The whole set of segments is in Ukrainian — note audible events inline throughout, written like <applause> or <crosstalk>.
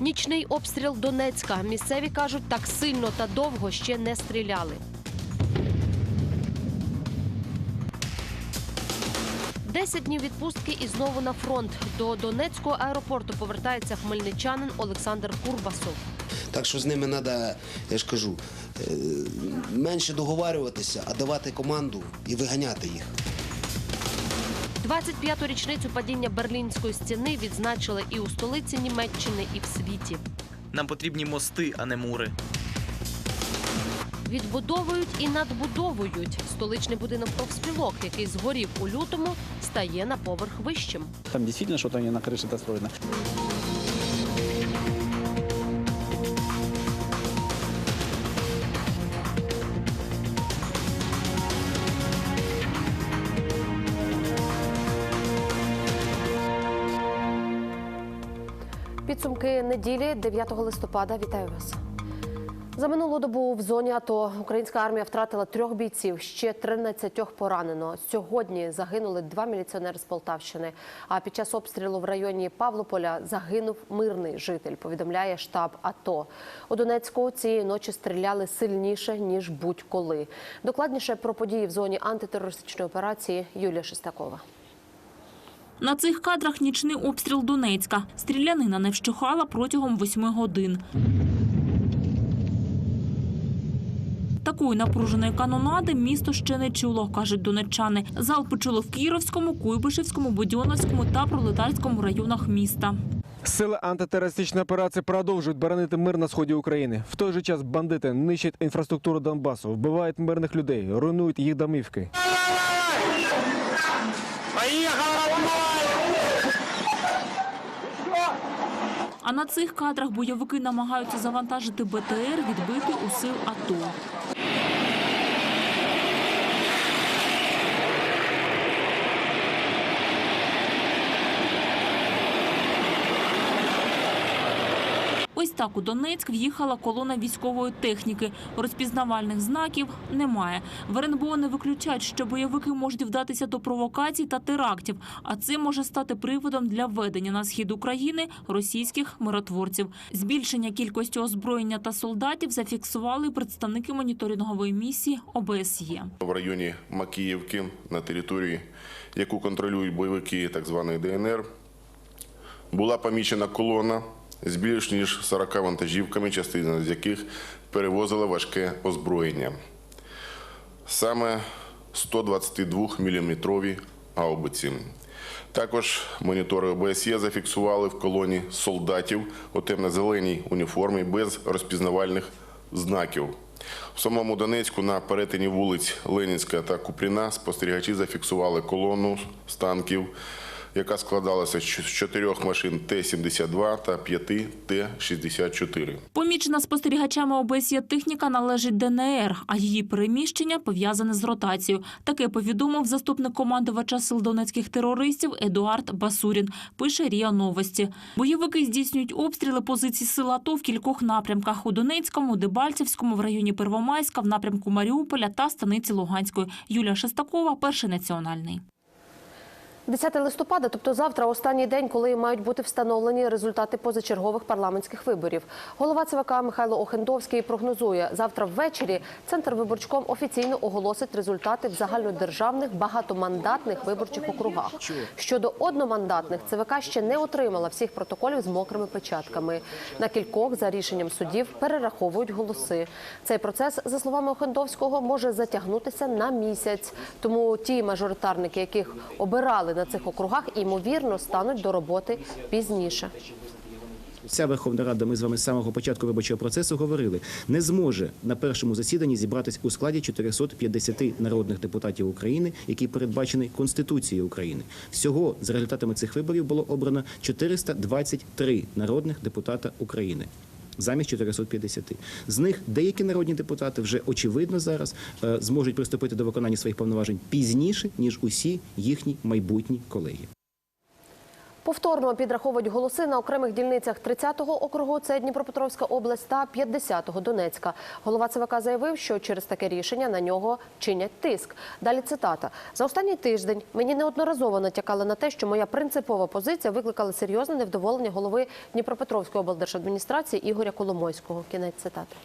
Нічний обстріл Донецька. Місцеві кажуть, так сильно та довго ще не стріляли. Десять днів відпустки і знову на фронт. До Донецького аеропорту повертається хмельничанин Олександр Курбасов. Так що з ними треба, я ж кажу, е, менше договарюватися, а давати команду і виганяти їх. 25-ту річницю падіння Берлінської стіни відзначили і у столиці Німеччини, і в світі. Нам потрібні мости, а не мури. Відбудовують і надбудовують. Столичний будинок профспілок, який згорів у лютому, стає на поверх вищим. Там дійсно щось на криші та достроено. Підсумки неділі 9 листопада. Вітаю вас. За минулу добу в зоні АТО українська армія втратила трьох бійців, ще 13 поранено. Сьогодні загинули два міліціонери з Полтавщини. А під час обстрілу в районі Павлополя загинув мирний житель. Повідомляє штаб АТО. У Донецьку цієї ночі стріляли сильніше ніж будь-коли. Докладніше про події в зоні антитерористичної операції Юлія Шестакова. На цих кадрах нічний обстріл Донецька. Стрілянина не вщухала протягом восьми годин. Такої напруженої канонади місто ще не чуло, кажуть донеччани. Залпи чули в Кіровському, Куйбишевському, Будьоновському та Пролетарському районах міста. Сили антитерористичної операції продовжують боронити мир на сході України. В той же час бандити нищать інфраструктуру Донбасу, вбивають мирних людей, руйнують їх домівки. А на цих кадрах бойовики намагаються завантажити БТР, відбити у сил АТО. Так у Донецьк в'їхала колона військової техніки. Розпізнавальних знаків немає. В РНБО не виключають, що бойовики можуть вдатися до провокацій та терактів, а це може стати приводом для введення на схід України російських миротворців. Збільшення кількості озброєння та солдатів зафіксували представники моніторингової місії ОБСЄ. в районі Макіївки на території, яку контролюють бойовики так званої ДНР, була помічена колона з більш ніж 40 вантажівками, частина з яких перевозила важке озброєння. Саме 122-мм гаубиці. Також монітори ОБСЄ зафіксували в колоні солдатів у темно-зеленій уніформі без розпізнавальних знаків. В самому Донецьку на перетині вулиць Ленінська та Купріна спостерігачі зафіксували колону з танків, яка складалася з чотирьох машин Т-72 та п'яти Т-64. Помічена спостерігачами ОБСЄ техніка належить ДНР, а її переміщення пов'язане з ротацією. Таке повідомив заступник командувача сил донецьких терористів Едуард Басурін. Пише РІА Новості. Бойовики здійснюють обстріли позицій сил АТО в кількох напрямках: у Донецькому, Дебальцевському, в районі Первомайська, в напрямку Маріуполя та станиці Луганської. Юлія Шестакова, перший національний. 10 листопада, тобто завтра, останній день, коли мають бути встановлені результати позачергових парламентських виборів. Голова ЦВК Михайло Охендовський прогнозує, завтра ввечері центр виборчком офіційно оголосить результати в загальнодержавних багатомандатних виборчих округах. Щодо одномандатних, ЦВК ще не отримала всіх протоколів з мокрими печатками. На кількох за рішенням судів перераховують голоси. Цей процес, за словами Охендовського, може затягнутися на місяць. Тому ті мажоритарники, яких обирали на цих округах, ймовірно стануть до роботи пізніше. Ця Верховна Рада, ми з вами з самого початку виборчого процесу говорили, не зможе на першому засіданні зібратись у складі 450 народних депутатів України, який передбачений Конституцією України. Всього за результатами цих виборів було обрано 423 народних депутата України. Замість 450. З них деякі народні депутати вже очевидно зараз е, зможуть приступити до виконання своїх повноважень пізніше ніж усі їхні майбутні колеги. Повторно підраховують голоси на окремих дільницях 30-го округу, це Дніпропетровська область, та 50-го Донецька. Голова ЦВК заявив, що через таке рішення на нього чинять тиск. Далі цитата. «За останній тиждень мені неодноразово натякали на те, що моя принципова позиція викликала серйозне невдоволення голови Дніпропетровської облдержадміністрації Ігоря Коломойського». Кінець цитати.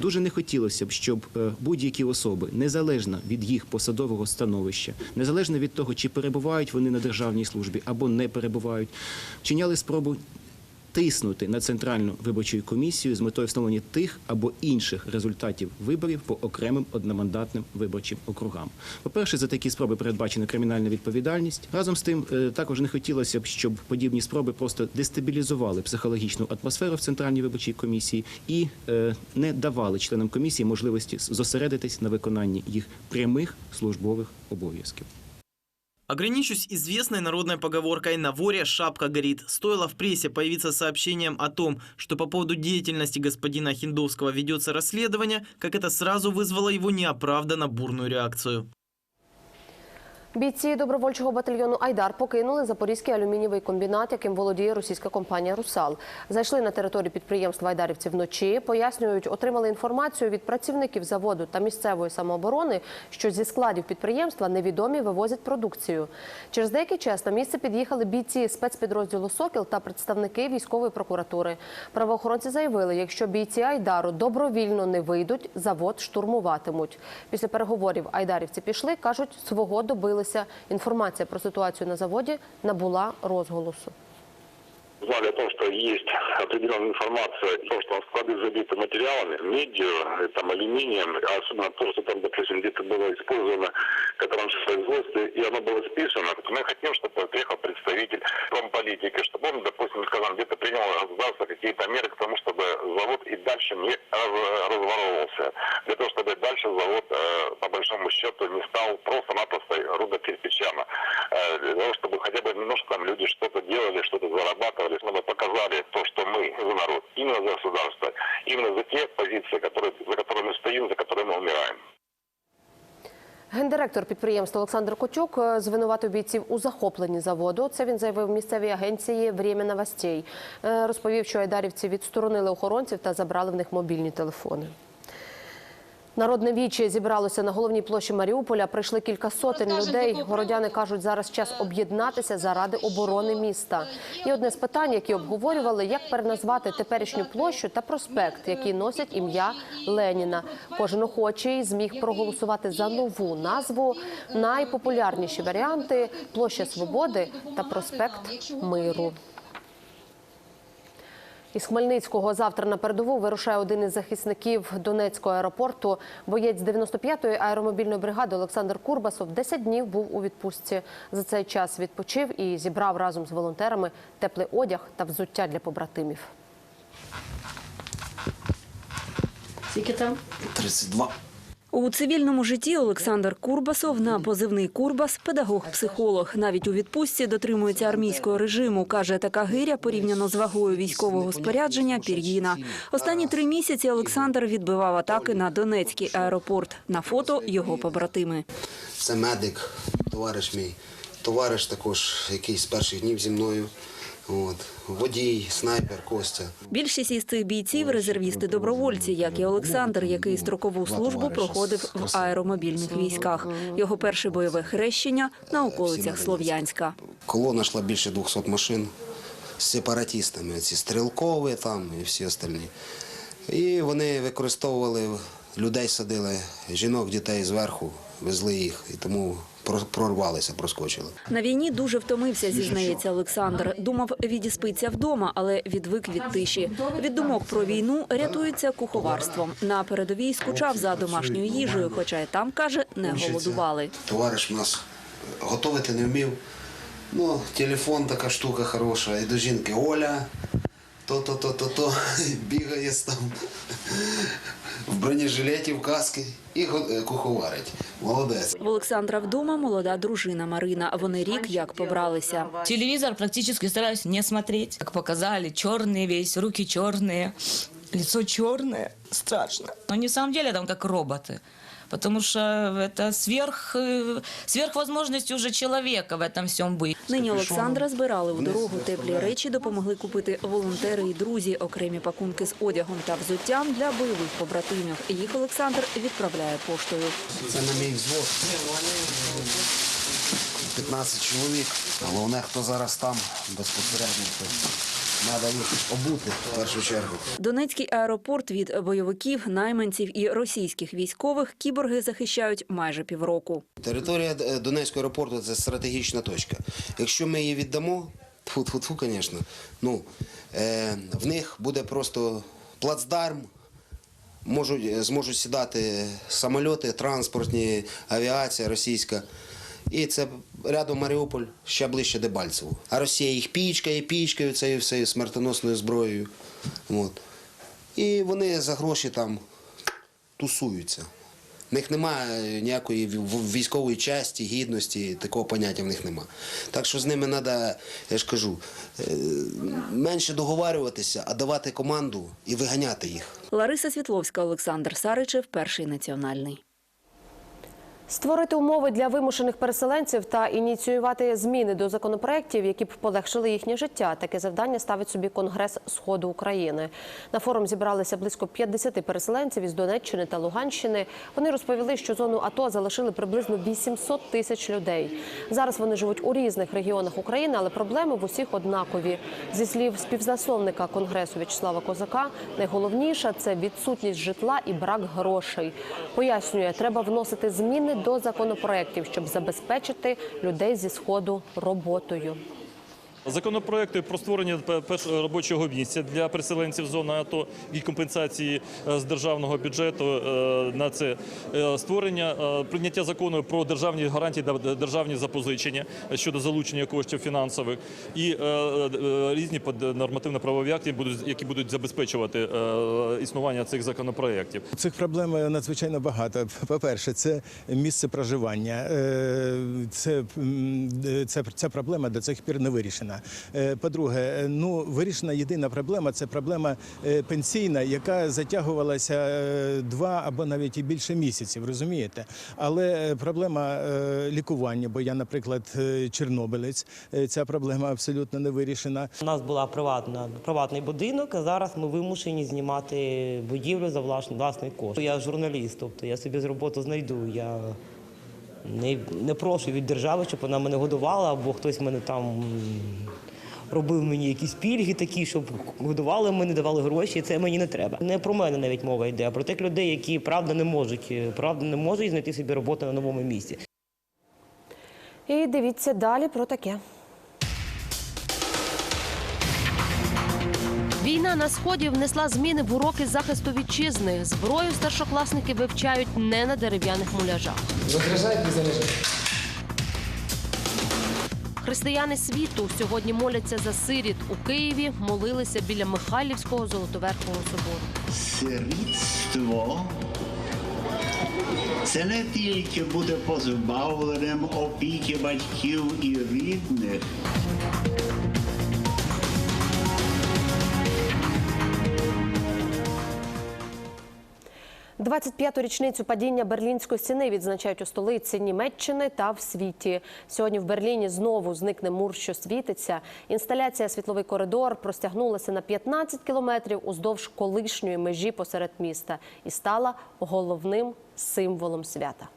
Дуже не хотілося б, щоб е, будь-які особи, незалежно від їх посадового становища, незалежно від того, чи перебувають вони на державній службі або не перебувають, вчиняли спробу тиснути на центральну виборчу комісію з метою встановлення тих або інших результатів виборів по окремим одномандатним виборчим округам. По-перше, за такі спроби передбачена кримінальна відповідальність. Разом з тим, е, також не хотілося б, щоб подібні спроби просто дестабілізували психологічну атмосферу в центральній виборчій комісії і е, не давали членам комісії можливості зосередитись на виконанні їх прямих службових обов'язків. Ограничусь известной народной поговоркой «на воре шапка горит». Стоило в прессе появиться сообщением о том, что по поводу деятельности господина Хиндовского ведется расследование, как это сразу вызвало его неоправданно бурную реакцію. Бійці добровольчого батальйону Айдар покинули Запорізький алюмінієвий комбінат, яким володіє російська компанія Русал. Зайшли на територію підприємства Айдарівці вночі. Пояснюють, отримали інформацію від працівників заводу та місцевої самооборони, що зі складів підприємства невідомі вивозять продукцію. Через деякий час на місце під'їхали бійці спецпідрозділу Сокіл та представники військової прокуратури. Правоохоронці заявили, якщо бійці Айдару добровільно не вийдуть, завод штурмуватимуть. Після переговорів айдарівці пішли, кажуть, свого добилися. Інформація про ситуацію на заводі набула розголосу. Знали о том, что есть определенная информация о том, что склады забиты материалами, медью, там, алюминием, а особенно то, что там, допустим, где-то было использовано, в производстве, и оно было списано. Мы хотим, чтобы приехал представитель промполитики, чтобы он, допустим, скажем, где-то принял государство какие-то меры к тому, чтобы завод и дальше не раз- разворовывался. Для того, чтобы дальше завод, э, по большому счету, не стал просто-напросто рудокирпичами. Э, Для того, чтобы хотя бы немножко там люди что-то делали, что-то зарабатывали, чтобы показали то, что мы за народ, именно за государство, именно за те позиции, которые, за которыми стоим, за которыми мы умираем. Гендиректор підприємства Олександр Котюк е, звинуватив бійців у захопленні заводу. Це він заявив місцевій агенції «Время новостей». Е, Розповів, що айдарівці відсторонили охоронців та забрали в них мобільні телефони. Народне віче зібралося на головній площі Маріуполя. Прийшли кілька сотень людей. Городяни кажуть, зараз час об'єднатися заради оборони міста. І одне з питань, які обговорювали, як переназвати теперішню площу та проспект, які носять ім'я Леніна. Кожен охочий зміг проголосувати за нову назву. Найпопулярніші варіанти площа Свободи та проспект Миру. Із Хмельницького завтра на передову вирушає один із захисників Донецького аеропорту. Боєць 95-ї аеромобільної бригади Олександр Курбасов 10 днів був у відпустці. За цей час відпочив і зібрав разом з волонтерами теплий одяг та взуття для побратимів. Скільки там? 32. У цивільному житті Олександр Курбасов на позивний Курбас – педагог-психолог. Навіть у відпустці дотримується армійського режиму. Каже, така гиря порівняно з вагою військового спорядження – пір'їна. Останні три місяці Олександр відбивав атаки на Донецький аеропорт. На фото його побратими. Це медик, товариш мій. Товариш також, який з перших днів зі мною. От. Водій, снайпер, Костя. Більшість із цих бійців – резервісти-добровольці, як і Олександр, який строкову службу проходив в аеромобільних військах. Його перше бойове хрещення – на околицях Слов'янська. Колона йшла більше 200 машин з сепаратистами, ці стрілкові там і всі остальні. І вони використовували людей, садили, жінок, дітей зверху, везли їх, і тому прорвалися, проскочили. На війні дуже втомився, зізнається Олександр. Думав, відіспиться вдома, але відвик від тиші. Від думок про війну рятується куховарством. На передовій скучав за домашньою їжею, хоча й там, каже, не голодували. Товариш у нас готувати не вмів. Ну, телефон така штука хороша. І до жінки Оля, то-то, то-то, то <laughs> бігає там в бронежилеті, в каски і го- е, куховарить. Молодець. В Олександра вдома молода дружина Марина. Вони рік як побралися. Телевізор практично стараюсь не смотреть. Як показали, чорний весь, руки черные, лицо черное. Страшно. Но не самом деле там как роботы. Потому что это сверх, э, сверхвозможность уже человека в этом всем быть. Нині Олександра збирали в дорогу теплі речі, допомогли купити волонтери і друзі, окремі пакунки з одягом та взуттям для бойових побратимів. Їх Олександр відправляє поштою. Це на мій взвод. 15 чоловік. Головне, хто зараз там безпосередньо, треба їх обути в першу чергу. Донецький аеропорт від бойовиків, найманців і російських військових кіборги захищають майже півроку. Територія е, Донецького аеропорту це стратегічна точка. Якщо ми її віддамо, тьфу-тьфу-тьфу, звісно, ну, е, в них буде просто плацдарм, можуть, е, зможуть сідати самольоти, транспортні, авіація російська. І це рядом Маріуполь, ще ближче Дебальцеву. А Росія їх пічкає, пічкає цією всією смертоносною зброєю. От. І вони за гроші там тусуються. В них немає ніякої військової часті, гідності, такого поняття в них нема. Так що з ними треба, я ж кажу, е, менше договарюватися, а давати команду і виганяти їх. Лариса Світловська, Олександр Саричев, перший національний. Створити умови для вимушених переселенців та ініціювати зміни до законопроєктів, які б полегшили їхнє життя. Таке завдання ставить собі Конгрес Сходу України. На форум зібралися близько 50 переселенців із Донеччини та Луганщини. Вони розповіли, що зону АТО залишили приблизно 800 тисяч людей. Зараз вони живуть у різних регіонах України, але проблеми в усіх однакові. Зі слів співзасновника Конгресу В'ячеслава Козака, найголовніше це відсутність житла і брак грошей. Пояснює, треба вносити зміни до законопроєктів, щоб забезпечити людей зі сходу роботою. Законопроекти про створення першого робочого місця для переселенців зони АТО і компенсації е, з державного бюджету е, на це Е, створення прийняття закону про державні гарантії та державні запозичення щодо залучення коштів фінансових і різні нормативно-правові акти, які будуть забезпечувати існування цих законопроєктів. Цих проблем надзвичайно багато. По-перше, це місце проживання. Це, це, ця проблема до цих пір не вирішена. Е, По-друге, е, ну вирішена єдина проблема це проблема е, пенсійна, яка затягувалася е, два або навіть і більше місяців, розумієте? Але проблема лікування, бо я, наприклад, чорнобилець, ця проблема абсолютно не вирішена. У нас приватна приватний будинок, а зараз ми вимушені знімати будівлю за власний кошт. Я журналіст, тобто я собі з роботу знайду. Я не, не прошу від держави, щоб вона мене годувала, або хтось мене там робив мені якісь пільги такі, щоб годували мене, давали гроші. Це мені не треба. Не про мене навіть мова йде, а про тих людей, які правда не можуть, е, правда не можуть знайти собі роботу на новому місці. І дивіться далі про таке. Війна на сході внесла зміни в уроки захисту вітчизни. Зброю старшокласники вивчають не на дерев'яних муляжах. Заряджайте, заряджайте. Християни світу сьогодні моляться за сиріт у Києві. Молилися біля Михайлівського Золотоверхового собору. Сирітство це не тільки буде позбавленням опіки батьків і рідних. 25-ту річницю падіння Берлінської стіни відзначають у столиці Німеччини та в світі. Сьогодні в Берліні знову зникне мур, що світиться. Інсталяція Світловий коридор простягнулася на 15 кілометрів уздовж колишньої межі посеред міста і стала головним символом свята.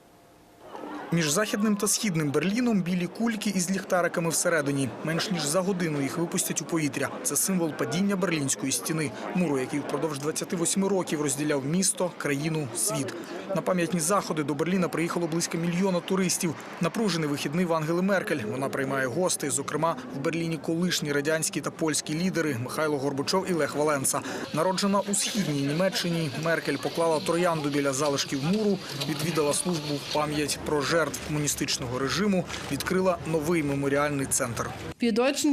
Між західним та східним Берліном білі кульки із ліхтариками всередині. Менш ніж за годину їх випустять у повітря. Це символ падіння берлінської стіни, муру, який впродовж 28 років розділяв місто, країну, світ. На пам'ятні заходи до Берліна приїхало близько мільйона туристів. Напружений вихідний в Ангели Меркель. Вона приймає гостей. Зокрема, в Берліні колишні радянські та польські лідери Михайло Горбачов і Лех Валенса. Народжена у східній Німеччині, Меркель поклала троянду біля залишків муру, відвідала службу в пам'ять про жертв комуністичного режиму, відкрила новий меморіальний центр.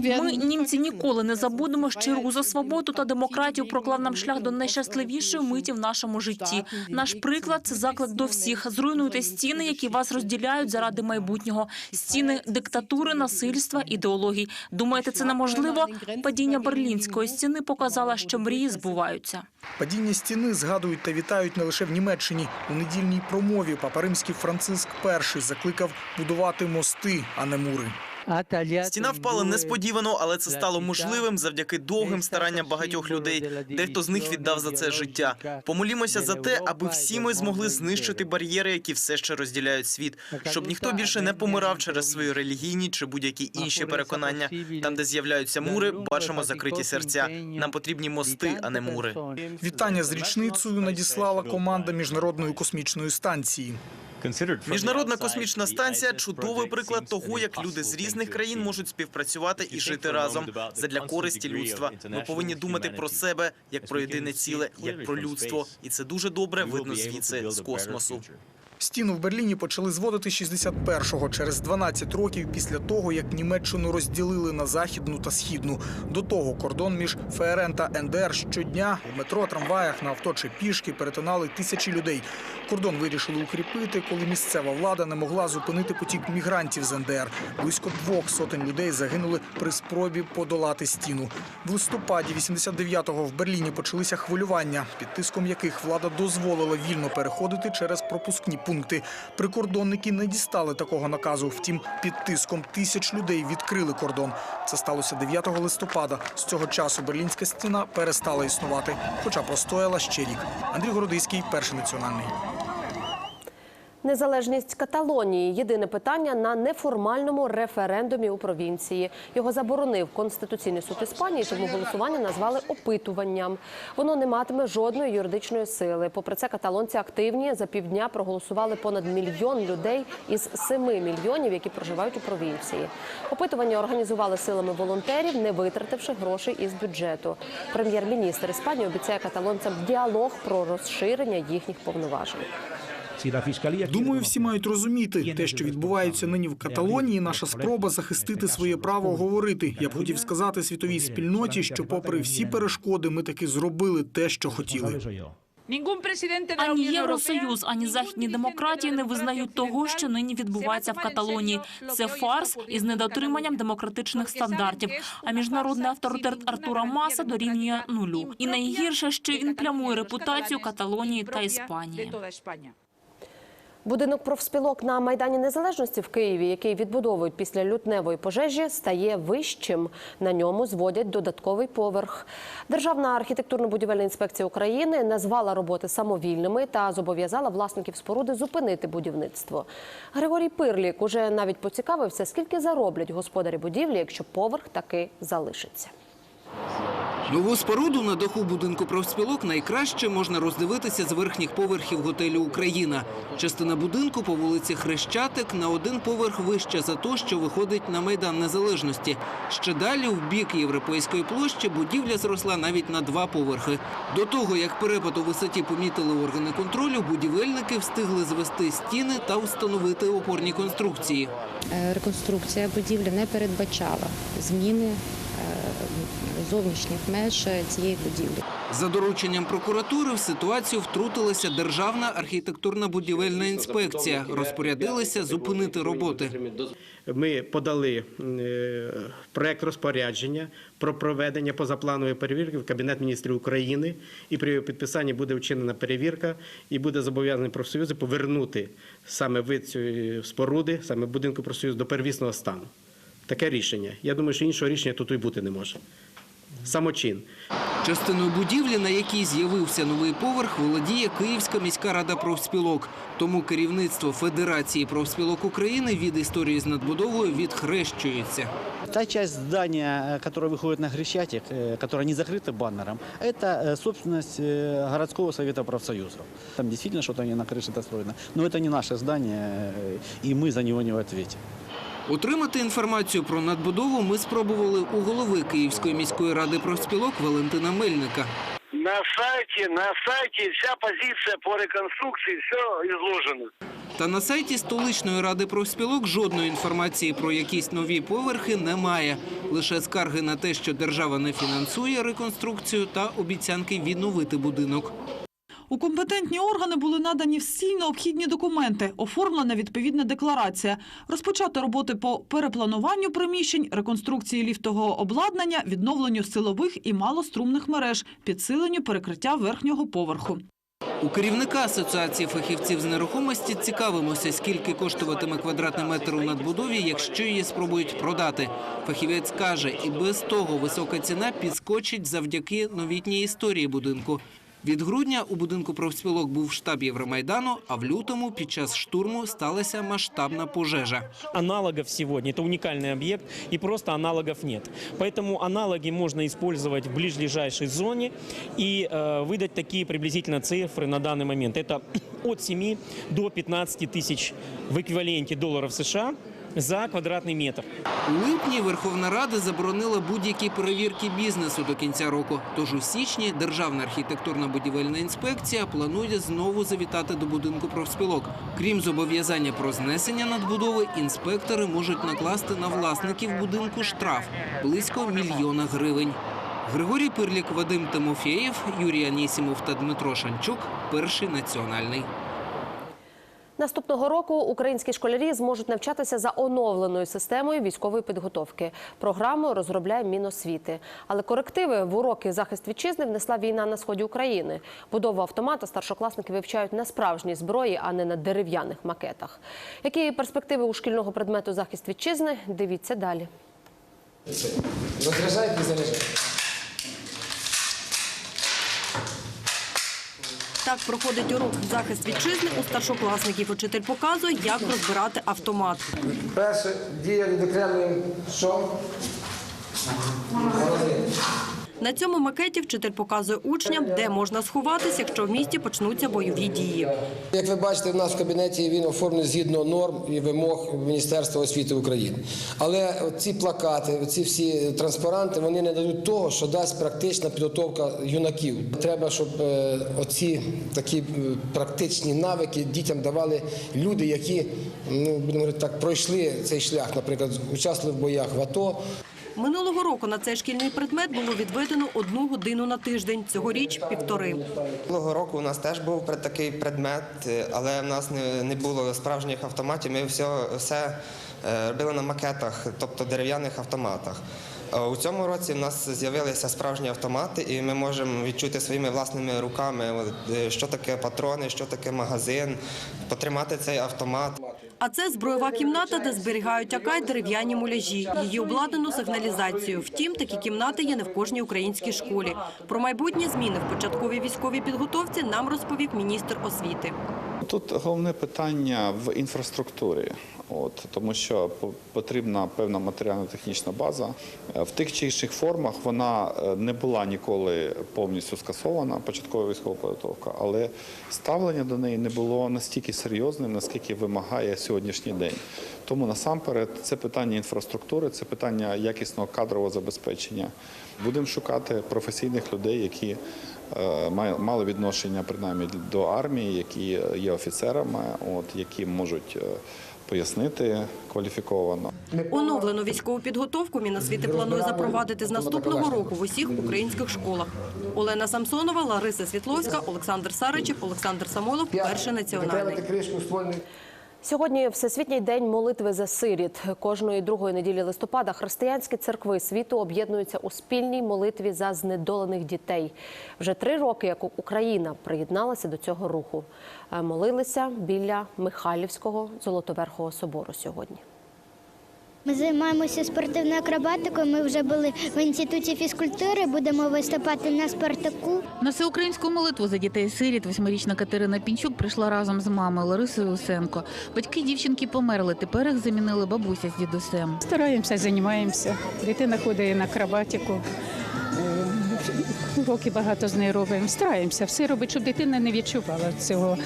Ми, німці, ніколи не забудемо, що рух за свободу та демократію проклав нам шлях до найщасливішої миті в нашому житті. Наш приклад – це заклик до всіх: зруйнуйте стіни, які вас розділяють заради майбутнього. Стіни диктатури, насильства, ідеологій. Думаєте, це неможливо? Падіння берлінської стіни показало, що мрії збуваються. Падіння стіни згадують та вітають не лише в Німеччині. У недільній промові папа римський Франциск І закликав будувати мости, а не мури. Стіна впала несподівано, але це стало можливим завдяки довгим старанням багатьох людей. Дехто з них віддав за це життя. Помолімося за те, аби всі ми змогли знищити бар'єри, які все ще розділяють світ, щоб ніхто більше не помирав через свої релігійні чи будь-які інші переконання. Там, де з'являються мури, бачимо закриті серця. Нам потрібні мости, а не мури. Вітання з річницею надіслала команда міжнародної космічної станції. Міжнародна космічна станція чудовий приклад того, як люди з різних країн можуть співпрацювати і жити разом задля користі людства. Ми повинні думати про себе як про єдине ціле, як про людство, і це дуже добре видно звідси з космосу. Стіну в Берліні почали зводити 61-го, через 12 років після того, як Німеччину розділили на західну та східну. До того кордон між ФРН та НДР щодня у метро, трамваях, на авто чи пішки перетинали тисячі людей. Кордон вирішили укріпити, коли місцева влада не могла зупинити потік мігрантів з НДР. Близько двох сотень людей загинули при спробі подолати стіну. В листопаді 89-го в Берліні почалися хвилювання, під тиском яких влада дозволила вільно переходити через пропускні пункти. Прикордонники не дістали такого наказу. Втім, під тиском тисяч людей відкрили кордон. Це сталося 9 листопада. З цього часу берлінська стіна перестала існувати, хоча простояла ще рік. Андрій Городиський, перший національний. Незалежність Каталонії єдине питання на неформальному референдумі у провінції. Його заборонив Конституційний суд Іспанії, тому голосування назвали опитуванням. Воно не матиме жодної юридичної сили. Попри це, каталонці активні за півдня проголосували понад мільйон людей із семи мільйонів, які проживають у провінції. Опитування організували силами волонтерів, не витративши грошей із бюджету. Прем'єр-міністр Іспанії обіцяє каталонцям діалог про розширення їхніх повноважень. Думаю, всі мають розуміти те, що відбувається нині в Каталонії. Наша спроба захистити своє право говорити. Я б хотів сказати світовій спільноті, що, попри всі перешкоди, ми таки зробили те, що хотіли. Ані Євросоюз, ані західні демократії не визнають того, що нині відбувається в Каталонії. Це фарс із недотриманням демократичних стандартів. А міжнародний авторитет Артура Маса дорівнює нулю. І найгірше, що він плямує репутацію Каталонії та Іспанії. Будинок профспілок на Майдані Незалежності в Києві, який відбудовують після лютневої пожежі, стає вищим. На ньому зводять додатковий поверх. Державна архітектурно-будівельна інспекція України назвала роботи самовільними та зобов'язала власників споруди зупинити будівництво. Григорій Пирлік уже навіть поцікавився, скільки зароблять господарі будівлі, якщо поверх таки залишиться. Нову споруду на даху будинку профспілок найкраще можна роздивитися з верхніх поверхів готелю Україна. Частина будинку по вулиці Хрещатик на один поверх вища за ту, що виходить на майдан незалежності. Ще далі, в бік європейської площі, будівля зросла навіть на два поверхи. До того, як перепад у висоті помітили органи контролю, будівельники встигли звести стіни та встановити опорні конструкції. Е, Реконструкція будівлі не передбачала зміни зовнішніх меж цієї будівлі. За дорученням прокуратури в ситуацію втрутилася Державна архітектурна будівельна інспекція. Розпорядилися зупинити роботи. Ми подали е, проект розпорядження про проведення позапланової перевірки в Кабінет міністрів України. І при його підписанні буде вчинена перевірка і буде зобов'язаний профсоюзи повернути саме вид цієї споруди, саме будинку профсоюзу до первісного стану Таке рішення. Я думаю, що іншого рішення тут і бути не може. Самочин. Частиною будівлі, на якій з'явився новий поверх, володіє Київська міська рада профспілок. Тому керівництво Федерації профспілок України від історії з надбудовою відхрещується. Та часть здания, э, которая выходит на Хрещатик, э, которая не закрыта баннером, это э, собственность э, городского совета профсоюзов. Там действительно что-то не на крыше достроено. Но это не наше здание, э, и мы за него не в ответе. Отримати інформацію про надбудову ми спробували у голови Київської міської ради профспілок Валентина Мельника. На сайте, на сайте вся позиция по реконструкции, все изложено. Та на сайті столичної ради профспілок жодної інформації про якісь нові поверхи немає. Лише скарги на те, що держава не фінансує реконструкцію та обіцянки відновити будинок. У компетентні органи були надані всі необхідні документи, оформлена відповідна декларація, розпочато роботи по переплануванню приміщень, реконструкції ліфтового обладнання, відновленню силових і малострумних мереж, підсиленню перекриття верхнього поверху. У керівника Асоціації фахівців з нерухомості цікавимося, скільки коштуватиме квадратний метр у надбудові, якщо її спробують продати. Фахівець каже, і без того висока ціна підскочить завдяки новітній історії будинку. Від грудня у будинку профспілок був штаб Євромайдану, а в лютому під час штурму сталася масштабна пожежа. аналогов сегодня. Это уникальный объект, и просто аналогов нет. Поэтому аналоги можно использовать в ближайшей зоне и э, выдать такие приблизительно цифры на данный момент. Это от 7 до 15 тысяч в эквиваленте долларов США за квадратный метр. У липні Верховна Рада заборонила будь-які перевірки бізнесу до кінця року. Тож у січні Державна архітектурна будівельна інспекція планує знову завітати до будинку профспілок. Крім зобов'язання про знесення надбудови, інспектори можуть накласти на власників будинку штраф близько мільйона гривень. Григорій Пирлік, Вадим Тимофєєв, Юрій Анісімов та Дмитро Шанчук. Перший національний. Наступного року українські школярі зможуть навчатися за оновленою системою військової підготовки. Програму розробляє Міносвіти. Але корективи в уроки захист вітчизни внесла війна на сході України. Будову автомата старшокласники вивчають на справжній зброї, а не на дерев'яних макетах. Які перспективи у шкільного предмету захист вітчизни? Дивіться далі. Розряджайте і заряджайте. Так проходить урок захист вітчизни у старшокласників. Учитель показує, як розбирати автомат. Перше дія відокремлюємо що? Магазин. На цьому макеті вчитель показує учням, де можна сховатись, якщо в місті почнуться бойові дії. Як ви бачите, в нас в кабінеті він оформлений згідно норм і вимог Міністерства освіти України. Але ці плакати, ці всі транспаранти, вони не дадуть того, що дасть практична підготовка юнаків. Треба, щоб е, оці такі е, практичні навики дітям давали люди, які ну будемо говорити так, пройшли цей шлях, наприклад, участвували в боях в АТО. Минулого року на цей шкільний предмет було відведено одну годину на тиждень. Цьогоріч – півтори. Минулого року у нас теж був такий предмет, але в нас не, було справжніх автоматів. Ми все, все е, робили на макетах, тобто дерев'яних автоматах. Е, У цьому році в нас з'явилися справжні автомати, і ми можемо відчути своїми власними руками, е, що таке патрони, що таке магазин, потримати цей автомат. А це зброєва кімната, де зберігають АК й дерев'яні муляжі. Її обладнано сигналізацією. Втім, такі кімнати є не в кожній українській школі. Про майбутні зміни в початковій військовій підготовці нам розповів міністр освіти. Тут головне питання в інфраструктурі, от тому що по- потрібна певна матеріально-технічна база. Е, В тих чи інших формах вона е, не була ніколи повністю скасована, початкова військова підготовка, але ставлення до неї не було настільки серйозним, наскільки вимагає сьогоднішній день. Тому насамперед це питання інфраструктури, це питання якісного кадрового забезпечення. Будемо шукати професійних людей, які мали відношення принаймні до армії, які є офіцерами, от які можуть е, пояснити кваліфіковано. Оновлену військову підготовку Міносвіти планує запровадити з наступного року в усіх українських школах. Олена Самсонова, Лариса Світловська, Олександр Саричев, Олександр Самойлов, перший національний. Сьогодні Всесвітній день молитви за сиріт. Кожної другої неділі листопада християнські церкви світу об'єднуються у спільній молитві за знедолених дітей. Вже три роки, як Україна приєдналася до цього руху. Е, Молилися біля Михайлівського Золотоверхого собору сьогодні. Ми займаємося спортивною акробатикою. Ми вже були в інституті фізкультури. Будемо виступати на Спартаку. На всеукраїнську молитву за дітей сиріт восьмирічна Катерина Пінчук прийшла разом з мамою Ларисою Усенко. Батьки дівчинки померли. Тепер їх замінили бабуся з дідусем. Стараємося, займаємося. Дитина ходить на акробатику. Е, Уроки багато з нею робимо. Стараємося все робити, щоб дитина не відчувала цього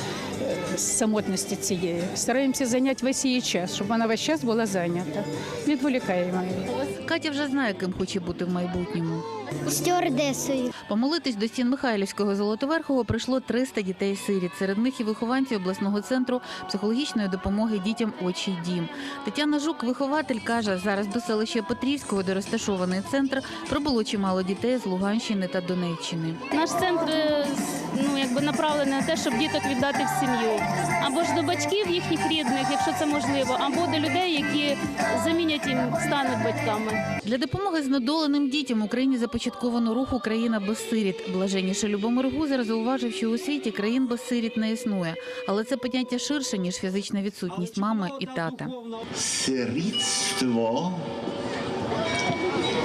е, самотності цієї. Стараємося зайняти весь її час, щоб вона весь час була зайнята. Відволікаємо її. Катя вже знає, ким хоче бути в майбутньому. стюардесою. Помолитись до стін Михайлівського Золотоверхого прийшло 300 дітей-сиріт. Серед них і вихованці обласного центру психологічної допомоги дітям «Отчий дім». Тетяна Жук, вихователь, каже, зараз до селища Петрівського, де розташований центр, прибуло чимало дітей з Луганщини та Донеччини. Наш центр е, ну, якби направлений на те, щоб діток віддати в сім'ю. Або ж до батьків їхніх рідних, якщо це можливо, або до людей, які замінять їм, стануть батьками. Для допомоги знедоленим дітям в Україні започатковано рух Україна без сиріт. Блаженніше Любомир Гузар зауважив, що у світі країн без сиріт не існує, але це поняття ширше ніж фізична відсутність мами і тата. Сирітство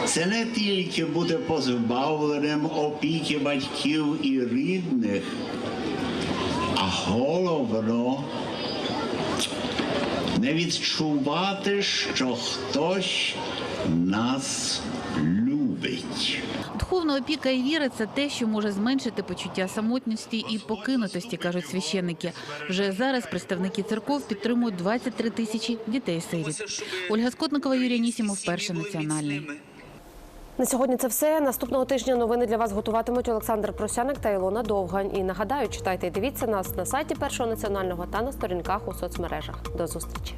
це не тільки бути позбавленим опіки батьків і рідних, а головно не відчувати, що хтось нас любить. Духовна опіка і віра це те, що може зменшити почуття самотності і покинутості, кажуть священники. Вже зараз представники церков підтримують 23 тисячі дітей-сиріт. Ольга Скотникова, Юрій Нісімов, перший національний. На сьогодні це все. Наступного тижня новини для вас готуватимуть Олександр Просяник та Ілона Довгань. І нагадаю, читайте і дивіться нас на сайті Першого національного та на сторінках у соцмережах. До зустрічі.